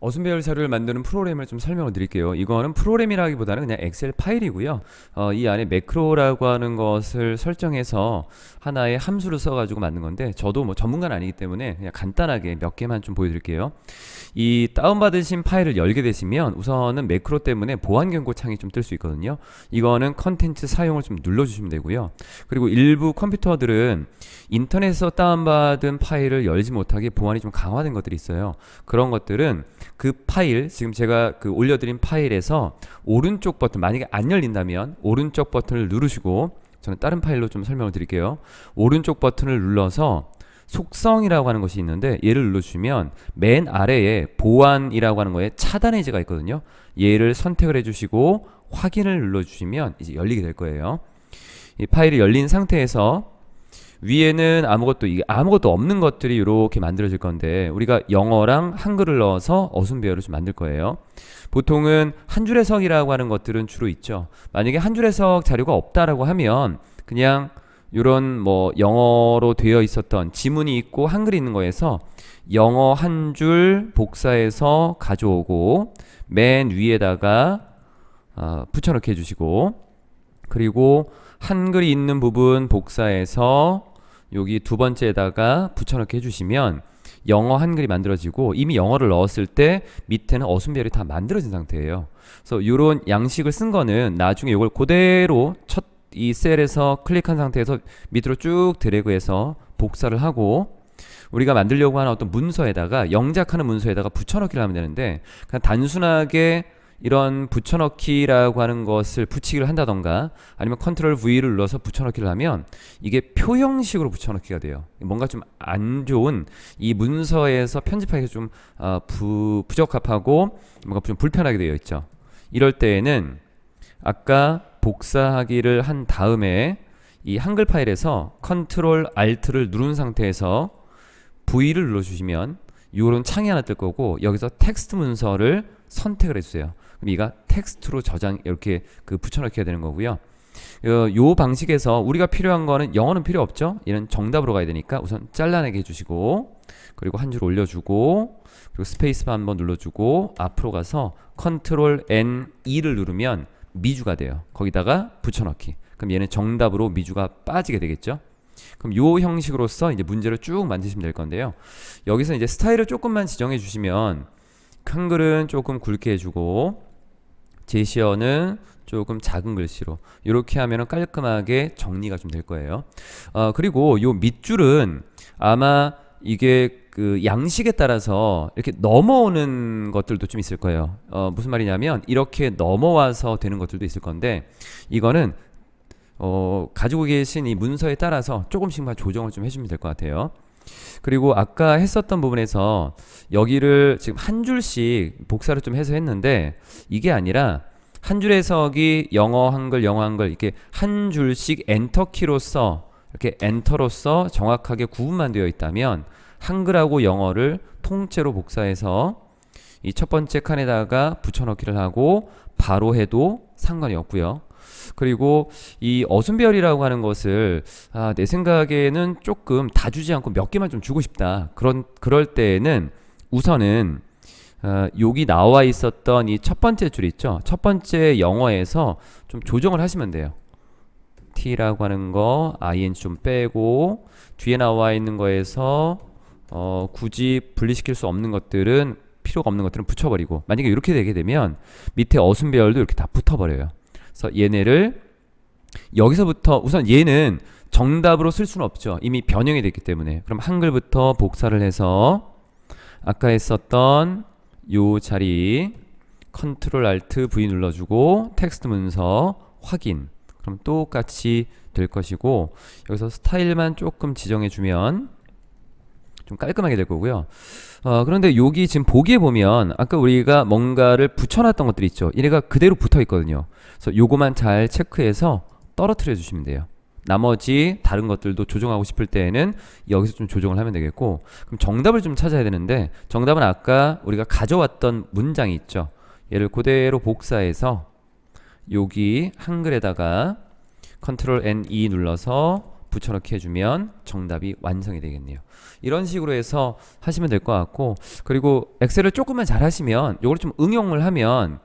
어순배열 자료를 만드는 프로그램을 좀 설명을 드릴게요. 이거는 프로그램이라기보다는 그냥 엑셀 파일이고요. 어, 이 안에 매크로라고 하는 것을 설정해서 하나의 함수를 써가지고 만든 건데 저도 뭐 전문가는 아니기 때문에 그냥 간단하게 몇 개만 좀 보여드릴게요. 이 다운받으신 파일을 열게 되시면 우선은 매크로 때문에 보안 경고 창이 좀 뜰 수 있거든요. 이거는 컨텐츠 사용을 좀 눌러주시면 되고요. 그리고 일부 컴퓨터들은 인터넷에서 다운받은 파일을 열지 못하게 보안이 좀 강화된 것들이 있어요. 그런 것들은 그 파일 지금 제가 그 올려드린 파일에서 오른쪽 버튼 만약에 안 열린다면 오른쪽 버튼을 누르시고 저는 다른 파일로 좀 설명을 드릴게요. 오른쪽 버튼을 눌러서 속성이라고 하는 것이 있는데 얘를 눌러주시면 맨 아래에 보안이라고 하는 거에 차단 해제가 있거든요. 얘를 선택을 해주시고 확인을 눌러주시면 이제 열리게 될 거예요. 이 파일이 열린 상태에서 위에는 아무것도 이게 아무것도 없는 것들이 이렇게 만들어질 건데 우리가 영어랑 한글을 넣어서 어순배열을 좀 만들 거예요. 보통은 한 줄 해석이라고 하는 것들은 주로 있죠. 만약에 한 줄 해석 자료가 없다라고 하면 그냥 이런 뭐 영어로 되어 있었던 지문이 있고 한글이 있는 거에서 영어 한 줄 복사해서 가져오고 맨 위에다가 어, 붙여넣기 해주시고 그리고 한글이 있는 부분 복사해서 여기 두 번째에다가 붙여넣기 해주시면 영어 한글이 만들어지고 이미 영어를 넣었을 때 밑에는 어순별이 다 만들어진 상태예요. 그래서 이런 양식을 쓴 거는 나중에 이걸 그대로 첫 이 셀에서 클릭한 상태에서 밑으로 쭉 드래그해서 복사를 하고 우리가 만들려고 하는 어떤 문서에다가 영작하는 문서에다가 붙여넣기를 하면 되는데 그냥 단순하게 이런 붙여넣기라고 하는 것을 붙이기를 한다던가 아니면 컨트롤 V를 눌러서 붙여넣기를 하면 이게 표 형식으로 붙여넣기가 돼요. 뭔가 좀 안 좋은 이 문서에서 편집하기가 좀 어, 부, 부적합하고 뭔가 좀 불편하게 되어 있죠. 이럴 때에는 아까 복사하기를 한 다음에 이 한글 파일에서 컨트롤 Alt를 누른 상태에서 V를 눌러주시면 이런 창이 하나 뜰 거고 여기서 텍스트 문서를 선택을 해주세요. 그럼 이가 텍스트로 저장 이렇게 그 붙여넣기가 되는 거고요. 어, 요 방식에서 우리가 필요한 거는 영어는 필요 없죠. 얘는 정답으로 가야 되니까 우선 잘라내게 해주시고 그리고 한 줄 올려주고 그리고 스페이스바 한번 눌러주고 앞으로 가서 컨트롤 N E를 누르면 미주가 돼요. 거기다가 붙여넣기. 그럼 얘는 정답으로 미주가 빠지게 되겠죠. 그럼 요 형식으로서 이제 문제를 쭉 만드시면 될 건데요. 여기서 이제 스타일을 조금만 지정해 주시면 한글은 조금 굵게 해주고 제시어는 조금 작은 글씨로 이렇게 하면은 깔끔하게 정리가 좀 될 거예요. 어, 그리고 요 밑줄은 아마 이게 그 양식에 따라서 이렇게 넘어오는 것들도 좀 있을 거예요. 어, 무슨 말이냐면 이렇게 넘어와서 되는 것들도 있을 건데 이거는 어, 가지고 계신 이 문서에 따라서 조금씩만 조정을 좀 해주면 될 것 같아요. 그리고 아까 했었던 부분에서 여기를 지금 한 줄씩 복사를 좀 해서 했는데 이게 아니라 한 줄 해석이 영어 한글 영어 한글 이렇게 한 줄씩 엔터키로서 이렇게 엔터로서 정확하게 구분만 되어 있다면 한글하고 영어를 통째로 복사해서 이 첫 번째 칸에다가 붙여넣기를 하고 바로 해도 상관이 없고요. 그리고 이 어순별이라고 하는 것을 아, 내 생각에는 조금 다 주지 않고 몇 개만 좀 주고 싶다. 그런 그럴 때에는 우선은 어, 여기 나와 있었던 이 첫 번째 줄 있죠. 첫 번째 영어에서 좀 조정을 하시면 돼요. t라고 하는 거 ing 좀 빼고 뒤에 나와 있는 거에서 어, 굳이 분리시킬 수 없는 것들은 필요가 없는 것들은 붙여버리고 만약에 이렇게 되게 되면 밑에 어순배열도 이렇게 다 붙어버려요. 그래서 얘네를 여기서부터 우선 얘는 정답으로 쓸 수는 없죠. 이미 변형이 됐기 때문에 그럼 한글부터 복사를 해서 아까 했었던 요 자리 컨트롤 알트 V 눌러주고 텍스트 문서 확인 그럼 똑같이 될 것이고 여기서 스타일만 조금 지정해 주면 좀 깔끔하게 될 거고요. 어, 그런데 여기 지금 보기에 보면 아까 우리가 뭔가를 붙여놨던 것들이 있죠. 얘네가 그대로 붙어 있거든요. 그래서 요거만 잘 체크해서 떨어뜨려 주시면 돼요. 나머지 다른 것들도 조정하고 싶을 때에는 여기서 좀 조정을 하면 되겠고 그럼 정답을 좀 찾아야 되는데 정답은 아까 우리가 가져왔던 문장이 있죠. 얘를 그대로 복사해서 여기 한글에다가 컨트롤 N E 눌러서 붙여넣기 해주면 정답이 완성이 되겠네요. 이런 식으로 해서 하시면 될 것 같고 그리고 엑셀을 조금만 잘 하시면 요걸 좀 응용을 하면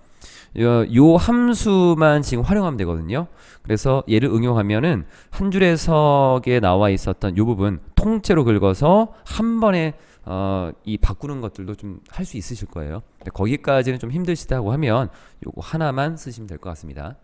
요, 요 함수만 지금 활용하면 되거든요. 그래서 얘를 응용하면은 한줄 해석에 나와 있었던 요 부분 통째로 긁어서 한 번에 어, 이 바꾸는 것들도 좀 할 수 있으실 거예요. 근데 거기까지는 좀 힘드시다고 하면 요거 하나만 쓰시면 될 것 같습니다.